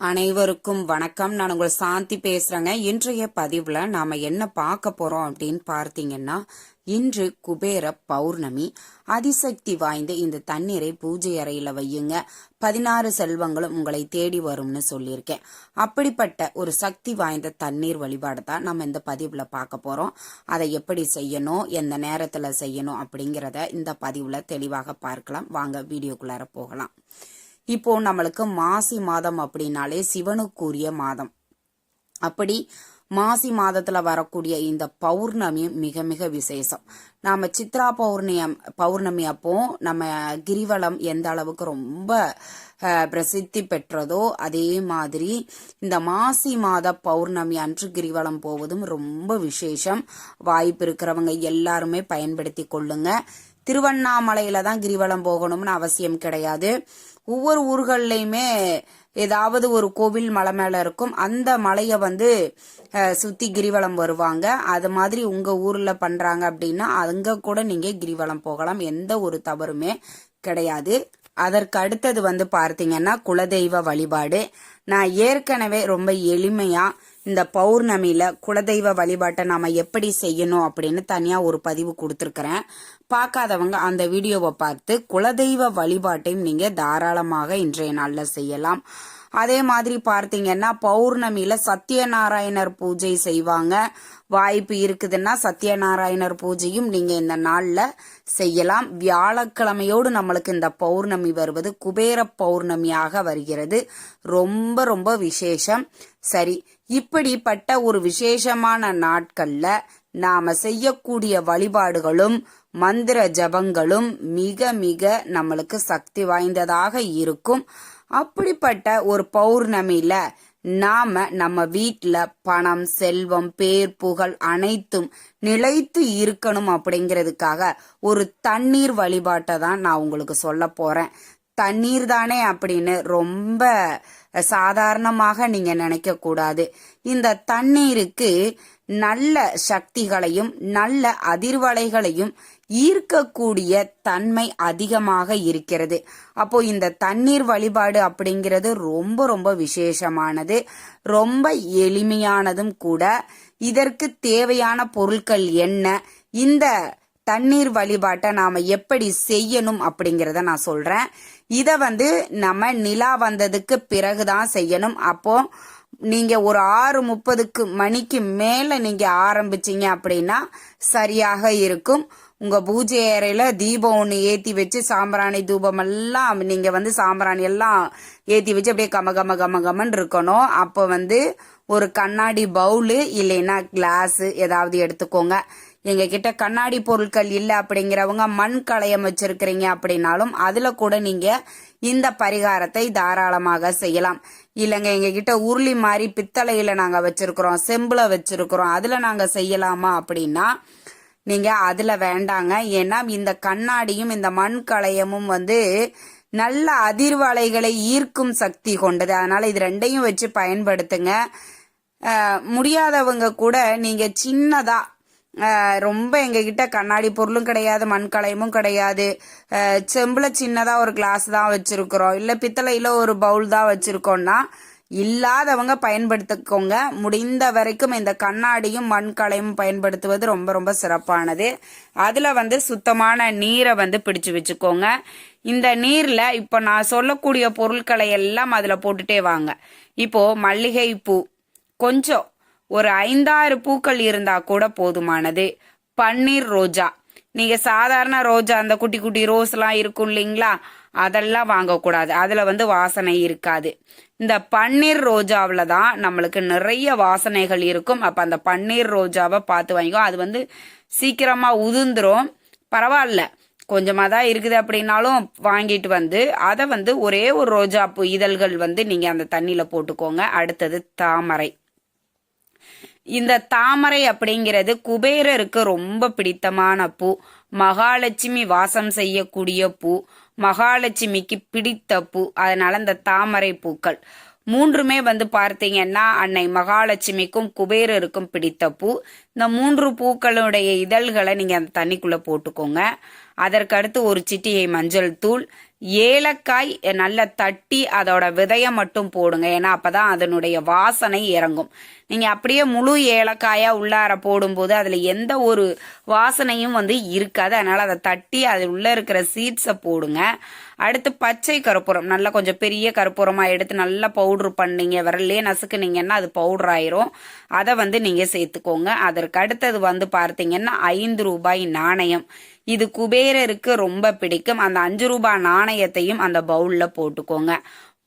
அனைவருக்கும் வணக்கம். நான் உங்கள் சாந்தி பேசுறேங்க. இன்றைய பதிவுல நாம என்ன பார்க்க போறோம் அப்படின்னு பார்த்தீங்கன்னா இன்று குபேர பௌர்ணமி. அதிசக்தி வாய்ந்த இந்த தண்ணீரை பூஜை அறையில வையுங்க. பதினாறு செல்வங்களும் உங்களை தேடி வரும்னு சொல்லியிருக்கேன். அப்படிப்பட்ட ஒரு சக்தி வாய்ந்த தண்ணீர் வழிபாடு தான் நம்ம இந்த பதிவுல பார்க்க போறோம். அதை எப்படி செய்யணும் எந்த நேரத்துல செய்யணும் அப்படிங்கிறத இந்த பதிவுல தெளிவாக பார்க்கலாம். வாங்க வீடியோக்குள்ளார போகலாம். இப்போ நம்மளுக்கு மாசி மாதம் அப்படின்னாலே சிவனுக்குரிய மாதம். அப்படி மாசி மாதத்துல வரக்கூடிய இந்த பௌர்ணமி மிக மிக விசேஷம். நாம சித்ரா பௌர்ணியம் பௌர்ணமி அப்போ நம்ம கிரிவலம் எந்த அளவுக்கு ரொம்ப பிரசித்தி பெற்றதோ அதே மாதிரி இந்த மாசி மாத பௌர்ணமி அன்று கிரிவலம் போவதும் ரொம்ப விசேஷம். வாய்ப்பு இருக்கிறவங்க எல்லாருமே பயன்படுத்தி கொள்ளுங்க. திருவண்ணாமலையில தான் கிரிவலம் போகணும்னு அவசியம் கிடையாது. ஒவ்வொரு ஊர்கள்லையுமே ஏதாவது ஒரு கோவில் மலை மேல இருக்கும். அந்த மலையை வந்து சுற்றி சுத்தி கிரிவலம் வருவாங்க. அது மாதிரி உங்க ஊர்ல பண்றாங்க அப்படின்னா அங்க கூட நீங்க கிரிவலம் போகலாம். எந்த ஒரு தவறுமே கிடையாது. அதற்கு அடுத்தது வந்து பார்த்தீங்கன்னா குலதெய்வ வழிபாடு. நான் ஏற்கனவே ரொம்ப எளிமையா இந்த பௌர்ணமியில குலதெய்வ வழிபாட்டை நாம எப்படி செய்யணும் அப்படின்னு தனியா ஒரு பதிவு கொடுத்துருக்கிறேன். பார்க்காதவங்க அந்த வீடியோவை பார்த்து குலதெய்வ வழிபாட்டையும் நீங்க தாராளமாக இன்றைய நாளில் செய்யலாம். அதே மாதிரி பார்த்தீங்கன்னா பௌர்ணமியில சத்யநாராயணர் பூஜை செய்வாங்க. வாய்ப்பு இருக்குதுன்னா சத்யநாராயணர் பூஜையும் நீங்க இந்த நாள்ல செய்யலாம். வியாழக்கிழமையோடு நம்மளுக்கு இந்த பௌர்ணமி வருவது குபேர பௌர்ணமியாக வருகிறது. ரொம்ப ரொம்ப விசேஷம். சரி இப்படிப்பட்ட ஒரு விசேஷமான நாட்கள்ல நாம செய்யக்கூடிய வழிபாடுகளும் மந்திர ஜபங்களும் மிக மிக நம்மளுக்கு சக்தி வாய்ந்ததாக இருக்கும். அப்படிப்பட்ட ஒரு பௌர்ணமியில நாம நம்ம வீட்டில் பணம் செல்வம் பேர் புகழ் அனைத்தும் நிலைத்து இருக்கணும் அப்படிங்கிறதுக்காக ஒரு தண்ணீர் வழிபாட்டை தான் நான் உங்களுக்கு சொல்ல போறேன். தண்ணீர் தானே அப்படின்னு ரொம்ப சாதாரணமாக நீங்க நினைக்க கூடாது இந்த தண்ணீருக்கு நல்ல சக்திகளையும் நல்ல அதிர்வலைகளையும் ஈர்க்கக்கூடிய தன்மை அதிகமாக இருக்கிறது. அப்போ இந்த தண்ணீர் வழிபாடு அப்படிங்கிறது ரொம்ப ரொம்ப விசேஷமானது. ரொம்ப எளிமையானதும் கூட. இதற்கு தேவையான பொருட்கள் என்ன? இந்த தண்ணீர் வழிபாட்டை நாம எப்படி செய்யணும் அப்படிங்கிறத நான் சொல்றேன். இதை வந்து நம்ம நிலா வந்ததுக்கு பிறகுதான் செய்யணும். அப்போ நீங்க ஒரு ஆறு முப்பதுக்கு மணிக்கு மேல நீங்க ஆரம்பிச்சீங்க அப்படின்னா சரியாக இருக்கும். உங்க பூஜை அறையில தீபம் ஒன்று ஏத்தி வச்சு சாம்பிராணி தூபம் எல்லாம் நீங்க வந்து சாம்பிராணி எல்லாம் ஏத்தி வச்சு அப்படியே கம கம கம கமன்னு இருக்கணும். அப்போ வந்து ஒரு கண்ணாடி பவுலு இல்லைன்னா கிளாஸ் ஏதாவது எடுத்துக்கோங்க. எங்க கிட்ட கண்ணாடி பொருட்கள் இல்லை அப்படிங்கிறவங்க மண் களையம் வச்சிருக்கிறீங்க அப்படின்னாலும் அதுல கூட நீங்க இந்த பரிகாரத்தை தாராளமாக செய்யலாம். இல்லைங்க எங்க கிட்ட உருளி மாதிரி பித்தளையில நாங்க வச்சிருக்கிறோம் செம்புல வச்சிருக்கிறோம் அதுல நாங்க செய்யலாமா அப்படின்னா நீங்க அதுல வேண்டாங்க. ஏன்னா இந்த கண்ணாடியும் இந்த மண் களையமும் வந்து நல்ல அதிர்வலைகளை ஈர்க்கும் சக்தி கொண்டது. அதனால இது ரெண்டையும் வச்சு பயன்படுத்துங்க. முடியாதவங்க கூட நீங்க சின்னதா ரொம்ப எங்ககிட்ட கண்ணாடி பொருளும் கிடையாது மண் கலையமும் கிடையாது. செம்பில் சின்னதாக ஒரு கிளாஸ் தான் வச்சுருக்குறோம். இல்லை பித்தளையில் ஒரு பவுல் தான் வச்சுருக்கோன்னா இல்லாதவங்க பயன்படுத்திக்கோங்க. முடிந்த வரைக்கும் இந்த கண்ணாடியும் மண் கலையும் பயன்படுத்துவது ரொம்ப ரொம்ப சிறப்பானது. அதில் வந்து சுத்தமான நீரை வந்து பிடிச்சு வச்சுக்கோங்க. இந்த நீரில் இப்போ நான் சொல்லக்கூடிய பொருட்களை எல்லாம் அதில் போட்டுட்டே வாங்க. இப்போது மல்லிகை பூ கொஞ்சம் ஒரு ஐந்தாறு பூக்கள் இருந்தா கூட போதுமானது. பன்னீர் ரோஜா. நீங்க சாதாரண ரோஜா அந்த குட்டி குட்டி ரோஸ் எல்லாம் இருக்கும் இல்லைங்களா? அதெல்லாம் வாங்கக்கூடாது அதுல வந்து வாசனை இருக்காது. இந்த பன்னீர் ரோஜாவில் தான் நம்மளுக்கு நிறைய வாசனைகள் இருக்கும். அப்ப அந்த பன்னீர் ரோஜாவை பார்த்து வாங்கிக்கோ. அது வந்து சீக்கிரமா உதிர்ந்துரும். பரவாயில்ல. கொஞ்சமாக தான் இருக்குது அப்படின்னாலும் வாங்கிட்டு வந்து அதை வந்து ஒரே ஒரு ரோஜா பூ இதழ்கள் வந்து நீங்கள் அந்த தண்ணியில் போட்டுக்கோங்க. அடுத்தது தாமரை. இந்த தாமரை அப்படிங்கிறது குபேரருக்கு ரொம்ப பிடித்தமான பூ. மகாலட்சுமி வாசம் செய்யக்கூடிய பூ. மகாலட்சுமிக்கு பிடித்த பூ. அதனால இந்த தாமரை பூக்கள். மூன்றுமே வந்து பார்த்தீங்கன்னா அன்னை மகாலட்சுமிக்கும் குபேரருக்கும் பிடித்த பூ. இந்த மூன்று பூக்களுடைய இதழ்களை நீங்கள் அந்த தண்ணிக்குள்ளே போட்டுக்கோங்க. அதற்கடுத்து ஒரு சிட்டியை மஞ்சள் தூள் ஏலக்காய் நல்லா தட்டி அதோட விதையை மட்டும் போடுங்க. ஏன்னா அப்பதான் அதனுடைய வாசனை இறங்கும். நீங்க அப்படியே முழு ஏலக்காயா உள்ளார போடும்போது அதுல எந்த ஒரு வாசனையும் வந்து இருக்காது. அதனால அதை தட்டி அது உள்ள இருக்கிற சீட்ஸை போடுங்க. அடுத்து பச்சை கருப்பூரம் நல்லா கொஞ்சம் பெரிய கற்பூரமா எடுத்து நல்லா பவுடர் பண்ணீங்க விரல்லே நசுக்குனீங்கன்னா அது பவுடர் ஆயிரும். அதை வந்து நீங்க சேர்த்துக்கோங்க. அதற்கு அடுத்தது வந்து பார்த்தீங்கன்னா ஐந்து ரூபாய் நாணயம். இது குபேரருக்கு ரொம்ப பிடிக்கும். அந்த அஞ்சு ரூபாய் நாணயத்தையும் அந்த பவுல்ல போட்டுக்கோங்க.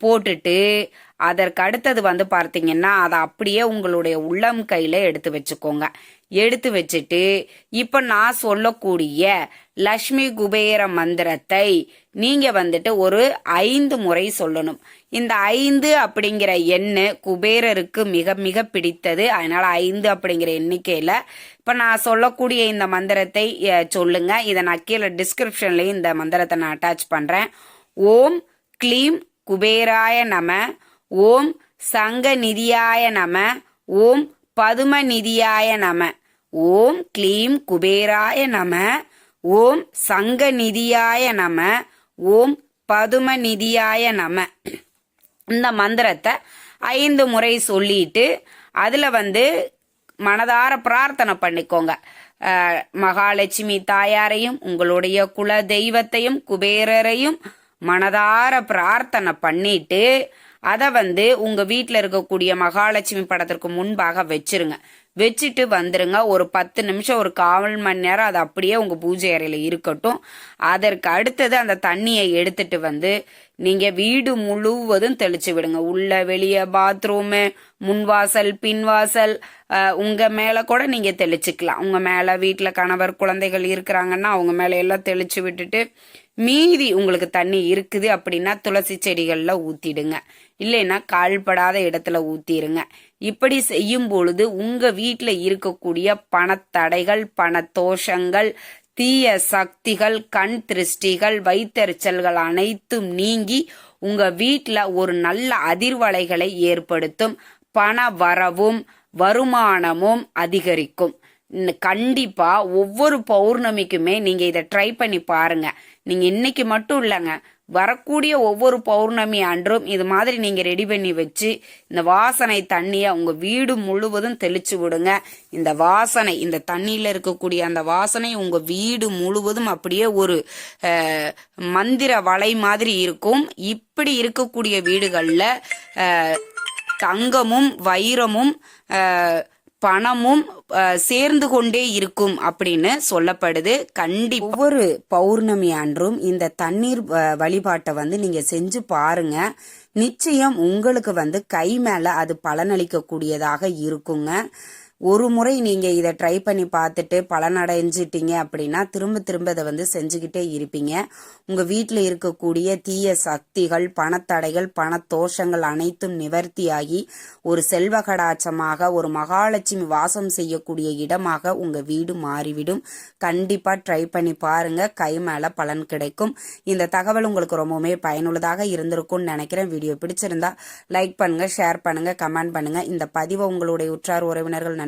போட்டுட்டு அதற்கு அடுத்தது வந்து பார்த்தீங்கன்னா அதை அப்படியே உங்களுடைய உள்ளம் கையில எடுத்து வச்சுக்கோங்க. எடுத்து வச்சுட்டு இப்ப நான் சொல்லக்கூடிய லக்ஷ்மி குபேர மந்திரத்தை நீங்க வந்துட்டு ஒரு ஐந்து முறை சொல்லணும். இந்த ஐந்து அப்படிங்கிற எண்ணு குபேரருக்கு மிக மிக பிடித்தது. அதனால ஐந்து அப்படிங்கிற எண்ணிக்கையில இப்ப நான் சொல்லக்கூடிய இந்த மந்திரத்தை சொல்லுங்க. இதை நான் கீழே டிஸ்கிரிப்ஷன்லயும் இந்த மந்திரத்தை நான் அட்டாச் பண்றேன். ஓம் க்ளீம் குபேராய நம ஓம் சங்க நிதியாய நம ஓம் பதும நிதியாய நம ஓம் க்ளீம் குபேராய நம ஓம் சங்க நிதியாய நம ஓம் பதும நிதியாய நம. இந்த மந்திரத்தை ஐந்து முறை சொல்லிட்டு அதுல வந்து மனதார பிரார்த்தனை பண்ணிக்கோங்க. மகாலட்சுமி தாயாரையும் உங்களுடைய குல தெய்வத்தையும் குபேரரையும் மனதார பிரார்த்தனை பண்ணிட்டு அதை வந்து உங்க வீட்டில் இருக்கக்கூடிய மகாலட்சுமி படத்திற்கு முன்பாக வச்சிருங்க. வச்சுட்டு வந்துருங்க. ஒரு பத்து நிமிஷம் ஒரு காவல் மணி நேரம் அது அப்படியே உங்கள் பூஜை அறையில் இருக்கட்டும். அதற்கு அடுத்தது அந்த தண்ணியை எடுத்துட்டு வந்து நீங்க வீடு முழுவதும் தெளிச்சு விடுங்க. உள்ள வெளியே பாத்ரூமு முன்வாசல் பின்வாசல் உங்க மேல கூட நீங்க தெளிச்சுக்கலாம். உங்க மேல வீட்டுல கணவர் குழந்தைகள் இருக்கிறாங்கன்னா அவங்க மேல எல்லாம் தெளிச்சு விட்டுட்டு மீதி உங்களுக்கு தண்ணி இருக்குது அப்படின்னா துளசி செடிகள்ல ஊத்திடுங்க. இல்லைன்னா கால்படாத இடத்துல ஊற்றிடுங்க இப்படி செய்யும் பொழுது உங்க வீட்டுல இருக்கக்கூடிய பணத்தடைகள் பணத்தோஷங்கள் தீய சக்திகள் கண் திருஷ்டிகள் வைத்தெரிச்சல்கள் அனைத்தும் நீங்கி உங்க வீட்டில் ஒரு நல்ல அதிர்வலைகளை ஏற்படுத்தும். பண வரவும் வருமானமும் அதிகரிக்கும். கண்டிப்பா ஒவ்வொரு பௌர்ணமிக்குமே நீங்க இதை ட்ரை பண்ணி பாருங்க. நீங்க இன்னைக்கு மட்டும் இல்லைங்க வரக்கூடிய ஒவ்வொரு பௌர்ணமி அன்றும் இது மாதிரி நீங்க ரெடி பண்ணி வச்சு இந்த வாசனை தண்ணியை உங்க வீடு முழுவதும் தெளிச்சு விடுங்க. இந்த வாசனை இந்த தண்ணியில இருக்கக்கூடிய அந்த வாசனை உங்க வீடு முழுவதும் அப்படியே ஒரு மந்திர வலை மாதிரி இருக்கும். இப்படி இருக்கக்கூடிய வீடுகளில் தங்கமும் வைரமும் பணமும் சேர்ந்து கொண்டே இருக்கும் அப்படின்னு சொல்லப்படுது. கண்டி ஒவ்வொரு பௌர்ணமி அன்றும் இந்த தண்ணீர் வழிபாட்டை வந்து நீங்க செஞ்சு பாருங்க. நிச்சயம் உங்களுக்கு வந்து கை மேல அது பலனளிக்க கூடியதாக இருக்குங்க. ஒரு முறை நீங்க இதை ட்ரை பண்ணி பார்த்துட்டு பலனடைஞ்சிட்டீங்க அப்படின்னா திரும்ப திரும்ப இதை வந்து செஞ்சுக்கிட்டே இருப்பீங்க. உங்க வீட்டில் இருக்கக்கூடிய தீய சக்திகள் பணத்தடைகள் பணத்தோஷங்கள் அனைத்தும் நிவர்த்தியாகி ஒரு செல்வ கடாட்சமாக ஒரு மகாலட்சுமி வாசம் செய்யக்கூடிய இடமாக உங்க வீடு மாறிவிடும். கண்டிப்பா ட்ரை பண்ணி பாருங்க. கை மேல பலன் கிடைக்கும். இந்த தகவல் உங்களுக்கு ரொம்பவுமே பயனுள்ளதாக இருந்திருக்கும்னு நினைக்கிறேன். வீடியோ பிடிச்சிருந்தா லைக் பண்ணுங்க ஷேர் பண்ணுங்க கமெண்ட் பண்ணுங்க. இந்த பதிவை உங்களுடைய உற்றார் உறவினர்கள்